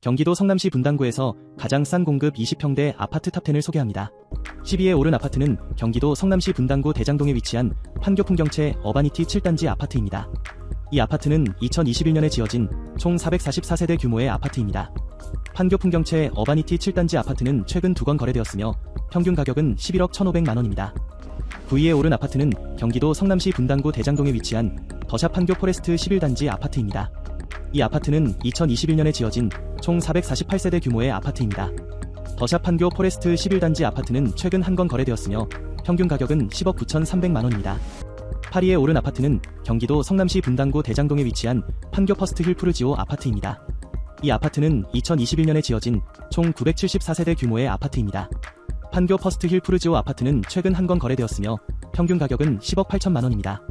경기도 성남시 분당구에서 가장 싼 공급 20평대 아파트 탑10을 소개합니다. 10위에 오른 아파트는 경기도 성남시 분당구 대장동에 위치한 판교 풍경채 어바니티 7단지 아파트입니다. 이 아파트는 2021년에 지어진 총 444세대 규모의 아파트입니다. 판교 풍경채 어바니티 7단지 아파트는 최근 두 건 거래되었으며 평균 가격은 11억 1,500만 원입니다. 9위에 오른 아파트는 경기도 성남시 분당구 대장동에 위치한 더샵 판교 포레스트 11단지 아파트입니다. 이 아파트는 2021년에 지어진 총 448세대 규모의 아파트입니다. 더샵 판교 포레스트 11단지 아파트는 최근 한 건 거래되었으며 평균 가격은 10억 9,300만 원입니다. 8위에 오른 아파트는 경기도 성남시 분당구 대장동에 위치한 판교 퍼스트 힐프르지오 아파트입니다. 이 아파트는 2021년에 지어진 총 974세대 규모의 아파트입니다. 판교 퍼스트 힐프르지오 아파트는 최근 한 건 거래되었으며 평균 가격은 10억 8천만 원입니다.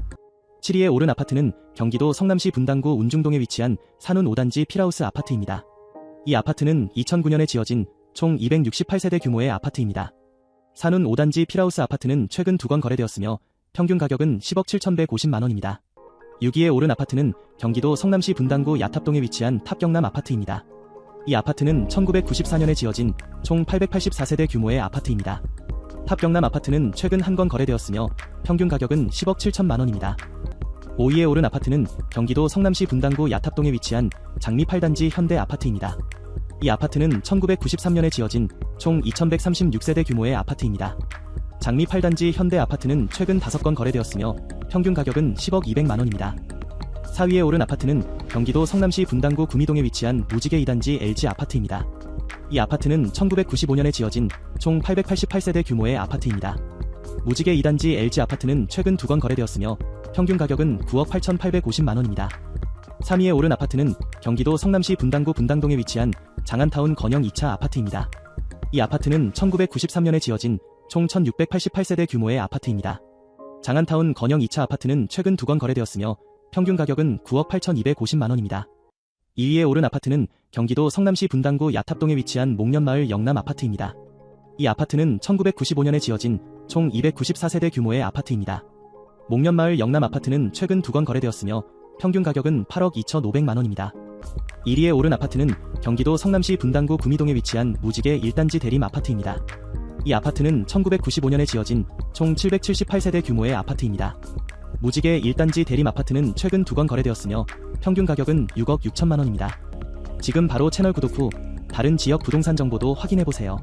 7위에 오른 아파트는 경기도 성남시 분당구 운중동에 위치한 산운 5단지 필하우스 아파트입니다. 이 아파트는 2009년에 지어진 총 268세대 규모의 아파트입니다. 산운 5단지 필하우스 아파트는 최근 두 건 거래되었으며 평균 가격은 10억 7,150만 원입니다. 6위에 오른 아파트는 경기도 성남시 분당구 야탑동에 위치한 탑경남 아파트입니다. 이 아파트는 1994년에 지어진 총 884세대 규모의 아파트입니다. 탑경남 아파트는 최근 한 건 거래되었으며 평균 가격은 10억 7천만 원입니다. 5위에 오른 아파트는 경기도 성남시 분당구 야탑동에 위치한 장미 8단지 현대 아파트입니다. 이 아파트는 1993년에 지어진 총 2136세대 규모의 아파트입니다. 장미 8단지 현대 아파트는 최근 5건 거래되었으며 평균 가격은 10억 200만 원입니다. 4위에 오른 아파트는 경기도 성남시 분당구 구미동에 위치한 무지개 2단지 LG 아파트입니다. 이 아파트는 1995년에 지어진 총 888세대 규모의 아파트입니다. 무지개 2단지 LG 아파트는 최근 두 건 거래되었으며 평균 가격은 9억 8,850만 원입니다. 3위에 오른 아파트는 경기도 성남시 분당구 분당동에 위치한 장안타운 건영 2차 아파트입니다. 이 아파트는 1993년에 지어진 총 1688세대 규모의 아파트입니다. 장안타운 건영 2차 아파트는 최근 두 건 거래되었으며 평균 가격은 9억 8,250만 원입니다. 2위에 오른 아파트는 경기도 성남시 분당구 야탑동에 위치한 목련마을 영남 아파트입니다. 이 아파트는 1995년에 지어진 총 294세대 규모의 아파트입니다. 목련마을 영남 아파트는 최근 두 건 거래되었으며 평균 가격은 8억 2,500만 원입니다. 1위에 오른 아파트는 경기도 성남시 분당구 구미동에 위치한 무지개 1단지 대림 아파트입니다. 이 아파트는 1995년에 지어진 총 778세대 규모의 아파트입니다. 무지개 1단지 대림 아파트는 최근 두 건 거래되었으며 평균 가격은 6억 6천만 원입니다. 지금 바로 채널 구독 후 다른 지역 부동산 정보도 확인해 보세요.